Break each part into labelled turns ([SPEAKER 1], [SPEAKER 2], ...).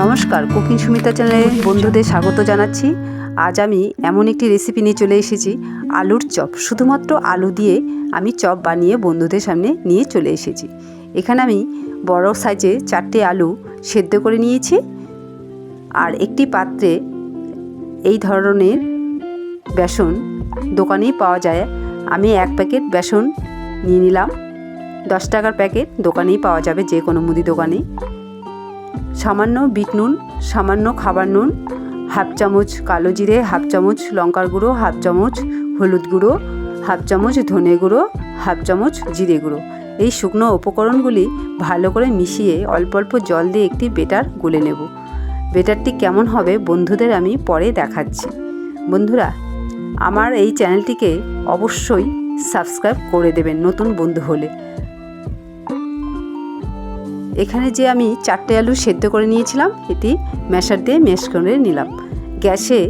[SPEAKER 1] নমস্কার, কুকিং সুমিতা চ্যানেলে বন্ধুদের স্বাগত জানাচ্ছি। আজ আমি এমন একটি রেসিপি নিয়ে চলে এসেছি, আলুর চপ। শুধুমাত্র আলু দিয়ে আমি চপ বানিয়ে বন্ধুদের সামনে নিয়ে চলে এসেছি। এখানে আমি বড় সাইজে চারটে আলু সেদ্ধ করে নিয়েছি আর একটি পাত্রে এই ধরনের বেসন দোকানেই পাওয়া যায়। আমি এক প্যাকেট বেসন নিয়ে নিলাম, দশ টাকার প্যাকেট দোকানেই পাওয়া যাবে যে কোনো মুদি দোকানে সামান্য বিট নুন, সামান্য খাবার নুন, হাফ চামচ কালো জিরে, হাফ চামচ লঙ্কার গুঁড়ো, হাফ চামচ হলুদ গুঁড়ো, হাফ চামচ ধনে গুঁড়ো, হাফ চামচ জিরে গুঁড়ো। এই শুকনো উপকরণগুলি ভালো করে মিশিয়ে অল্প অল্প জল দিয়ে একটি বেটার গুলে নেব। বেটারটি কেমন হবে বন্ধুদের আমি পরে দেখাচ্ছি। বন্ধুরা, আমার এই চ্যানেলটিকে অবশ্যই সাবস্ক্রাইব করে দেবেন নতুন বন্ধু হলে। এখানে যে আমি চারটে আলু সেদ্ধ করে নিয়েছিলাম, এটি ম্যাশার দিয়ে ম্যাশ করে নিলাম। গ্যাসে,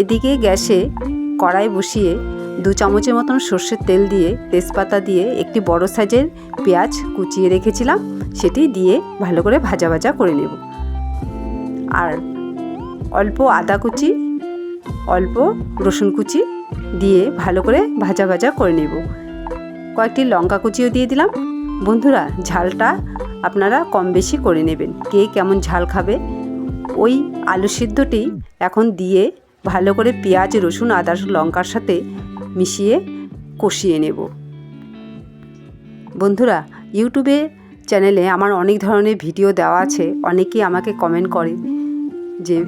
[SPEAKER 1] এদিকে গ্যাসে কড়াই বসিয়ে দু চামচের মতন সর্ষের তেল দিয়ে, তেজপাতা দিয়ে একটি বড় সাইজের পেঁয়াজ কুচিয়ে রেখেছিলাম, সেটি দিয়ে ভালো করে ভাজা ভাজা করে নেব। আর অল্প আদা কুচি, অল্প রসুন কুচি দিয়ে ভালো করে ভাজা ভাজা করে নেব। কয়েকটি লঙ্কা কুচিও দিয়ে দিলাম। বন্ধুরা, ঝালটা আপনারা কম বেশি করে নেবেন। কে কেমন ঝাল খাবে? ওই আলু সিদ্ধটি এখন দিয়ে ভালো করে পেঁয়াজ, রসুন, আদা, লঙ্কার সাথে মিশিয়ে কষিয়ে নেব। বন্ধুরা, ইউটিউবে চ্যানেলে আমার অনেক ধরনের ভিডিও দেওয়া আছে। অনেকেই আমাকে কমেন্ট করে যে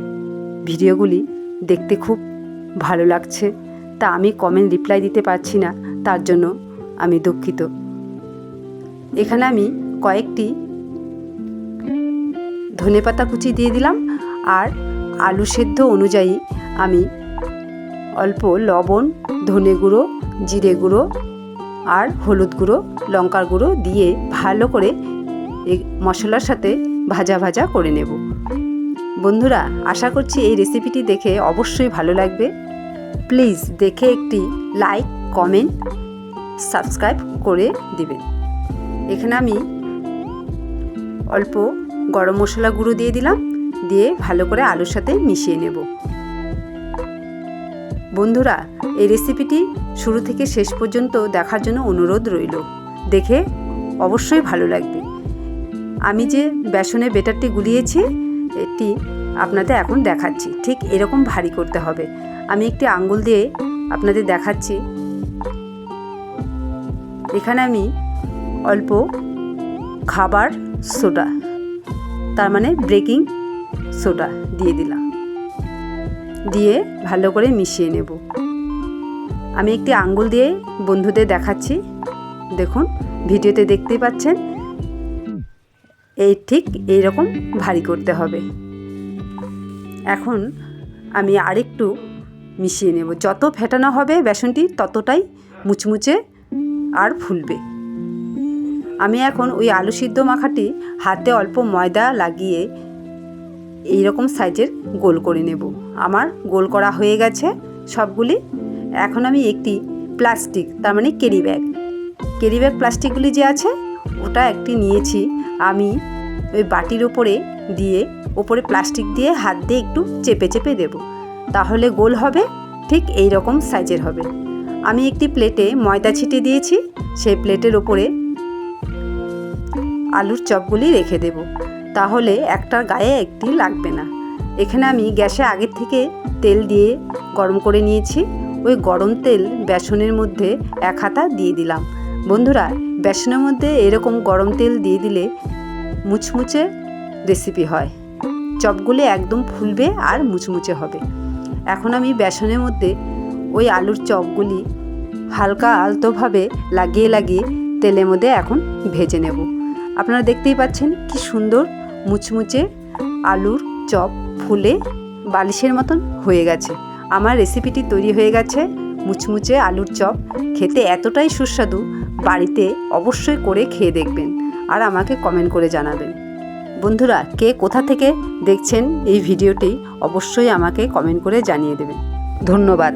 [SPEAKER 1] ভিডিওগুলি দেখতে খুব ভালো লাগছে। তা আমি কমেন্ট রিপ্লাই দিতে পারছি না, তার জন্য আমি দুঃখিত। এখানে আমি কয়েকটি ধনেপাতা কুচি দিয়ে দিলাম আর আলু সেদ্ধ অনুযায়ী আমি অল্প লবণ, ধনে গুঁড়ো, জিরে গুঁড়ো আর হলুদ গুঁড়ো, লঙ্কার গুঁড়ো দিয়ে ভালো করে মশলার সাথে ভাজা ভাজা করে নেব। বন্ধুরা, আশা করছি এই রেসিপিটি দেখে অবশ্যই ভালো লাগবে। প্লিজ দেখে একটি লাইক কমেন্ট সাবস্ক্রাইব করে দিবেন। এখানে আমি অল্প গরম মশলা গুঁড়ো দিয়ে দিলাম, দিয়ে ভালো করে আলুর সাথে মিশিয়ে নেব। বন্ধুরা, এই রেসিপিটি শুরু থেকে শেষ পর্যন্ত দেখার জন্য অনুরোধ রইল। দেখে অবশ্যই ভালো লাগবে। আমি যে বেসনে বেটারটি গুলিয়েছি, এটি আপনাদের এখন দেখাচ্ছি। ঠিক এরকম ভারী করতে হবে। আমি একটি আঙ্গুল দিয়ে আপনাদের দেখাচ্ছি। এখানে আমি অল্প খাবার সোডা। তার মানে ব্রেকিং সোডা দিয়ে দিলাম। দিয়ে ভালো করে মিশিয়ে নেব। আমি একটি আঙ্গুল দিয়ে বন্ধুদের দেখাচ্ছি। দেখুন, ভিডিওতে দেখতেই পাচ্ছেন। এই ঠিক এই রকম ভারী করতে হবে। এখন আমি আরেকটু মিশিয়ে নেব। যত ফেটানো হবে বেসনটি, ততটাই মুচমুচে আর ফুলবে। আমি এখন ওই আলু সিদ্ধ মাখাটি হাতে অল্প ময়দা লাগিয়ে এই রকম সাইজের গোল করে নেব। আমার গোল করা হয়ে গেছে সবগুলি। এখন আমি একটি প্লাস্টিক, তার মানে কেরি ব্যাগ। কেরি ব্যাগ প্লাস্টিকগুলি যে আছে, ওটা একটি নিয়েছি। আমি ওই বাটির ওপরে দিয়ে ওপরে প্লাস্টিক দিয়ে হাত দিয়ে একটু চেপে চেপে দেব। তাহলে গোল হবে, ঠিক এই রকম সাইজের হবে। আমি একটি প্লেটে ময়দা ছিটে দিয়েছি। সেই প্লেটের ওপরে আলুর চপগুলি রেখে দেব। তাহলে একটার গায়ে একটি লাগবে না। এখানে আমি গ্যাসে আগের থেকে তেল দিয়ে গরম করে নিয়েছি। ওই গরম তেল বেসনের মধ্যে এক হাতা দিয়ে দিলাম। বন্ধুরা, বেসনের মধ্যে এরকম গরম তেল দিয়ে দিলে মুচমুচে রেসিপি হয়। চপগুলি একদম ফুলবে আর মুচমুচে হবে। এখন আমি বেসনের মধ্যে ওই আলুর চপগুলি হালকা আলতোভাবে লাগিয়ে লাগিয়ে তেলের মধ্যে এখন ভেজে নেব। আপনারা দেখতেই পাচ্ছেন কি সুন্দর মুচমুচে আলুর চপ ফুলে বালিশের মতন হয়ে গেছে। আমার রেসিপিটি তৈরি হয়ে গেছে মুচমুচে আলুর চপ। খেতে এতটাই সুস্বাদু, বাড়িতে অবশ্যই করে খেয়ে দেখবেন আর আমাকে কমেন্ট করে জানাবেন। বন্ধুরা, কে কোথা থেকে দেখছেন এই ভিডিওটি অবশ্যই আমাকে কমেন্ট করে জানিয়ে দেবেন। ধন্যবাদ।